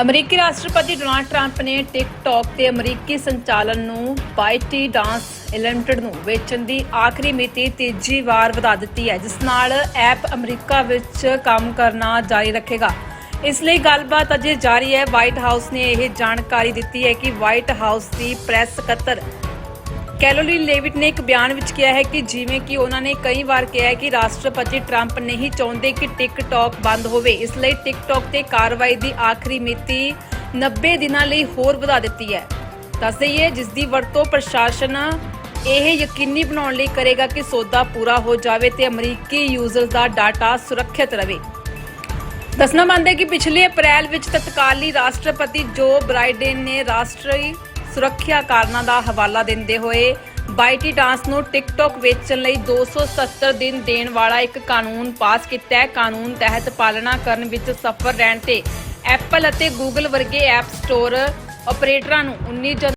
ਅਮਰੀਕੀ ਰਾਸ਼ਟਰਪਤੀ Donald Trump ਨੇ ਟਿਕਟੌਕ ਤੇ ਅਮਰੀਕੀ ਸੰਚਾਲਨ ਨੂੰ ਬਾਈਟੀ ਡਾਂਸ ਲਿਮਟਿਡ ਨੂੰ ਵੇਚਣ ਦੀ ਆਖਰੀ ਮਿਤੀ ਤੀਜੀ ਵਾਰ ਵਧਾ ਦਿੱਤੀ ਹੈ, ਜਿਸ ਨਾਲ ਐਪ ਅਮਰੀਕਾ ਵਿੱਚ ਕੰਮ ਕਰਨਾ ਜਾਰੀ ਰੱਖੇਗਾ। ਇਸ ਲਈ ਗੱਲਬਾਤ ਅਜੇ ਜਾਰੀ ਹੈ। ਵਾਈਟ ਹਾਊਸ ਨੇ ਇਹ ਜਾਣਕਾਰੀ ਦਿੱਤੀ ਹੈ ਕਿ ਵਾਈਟ ਹਾਊਸ ਦੀ ਪ੍ਰੈਸ ਸਕੱਤਰ ਕੈਲੋਰੀ ਲੇਵਿਟ ਨੇ ਇੱਕ ਬਿਆਨ ਵਿੱਚ ਕਿਹਾ ਹੈ ਕਿ ਜਿਵੇਂ ਕਿ ਉਹਨਾਂ ਨੇ ਕਈ ਵਾਰ ਕਿਹਾ ਹੈ ਕਿ ਰਾਸ਼ਟਰਪਤੀ ਟਰੰਪ ਨਹੀਂ ਚਾਹੁੰਦੇ ਕਿ ਟਿਕਟੌਕ ਬੰਦ ਹੋਵੇ। ਇਸ ਲਈ ਟਿਕਟੌਕ ਤੇ ਕਾਰਵਾਈ ਦੀ ਆਖਰੀ ਮਿਤੀ 90 ਦਿਨਾਂ ਲਈ ਹੋਰ ਵਧਾ ਦਿੱਤੀ ਹੈ। ਦੱਸ ਦਈਏ, ਜਿਸ ਦੀ ਵਰਤੋਂ ਪ੍ਰਸ਼ਾਸਨ ਇਹ ਯਕੀਨੀ ਬਣਾਉਣ ਲਈ ਕਰੇਗਾ ਕਿ ਸੌਦਾ ਪੂਰਾ ਹੋ ਜਾਵੇ ਤੇ ਅਮਰੀਕੀ ਯੂਜ਼ਰਸ ਦਾ ਡਾਟਾ ਸੁਰੱਖਿਅਤ ਰਹੇ। ਦੱਸਣਾ ਮੰਨਦੇ ਕਿ ਪਿਛਲੇ ਅਪ੍ਰੈਲ ਵਿੱਚ ਤਤਕਾਲੀ ਰਾਸ਼ਟਰਪਤੀ ਜੋ ਬ੍ਰਾਈਡਨ ਨੇ ਰਾਸ਼ਟਰੀ ਸੁਰੱਖਿਆ ਕਾਰਨਾਂ ਦਾ ਹਵਾਲਾ ਦਿੰਦੇ ਹੋਏ ਬਾਈਟੀ ਡਾਂਸ ਨੂੰ ਟਿਕਟੌਕ ਵੇਚਣ ਲਈ 270 ਦਿਨ ਦੇਣ ਵਾਲਾ ਇੱਕ ਕਾਨੂੰਨ ਪਾਸ ਕੀਤਾ ਹੈ। ਕਾਨੂੰਨ ਤਹਿਤ ਪਾਲਣਾ ਕਰਨ ਵਿੱਚ ਸਫਲ ਰਹਿਣ ਤੇ ਐਪਲ ਅਤੇ ਗੂਗਲ ਵਰਗੇ ਐਪ ਸਟੋਰ ਆਪਰੇਟਰਾਂ ਨੂੰ 19 ਜਨ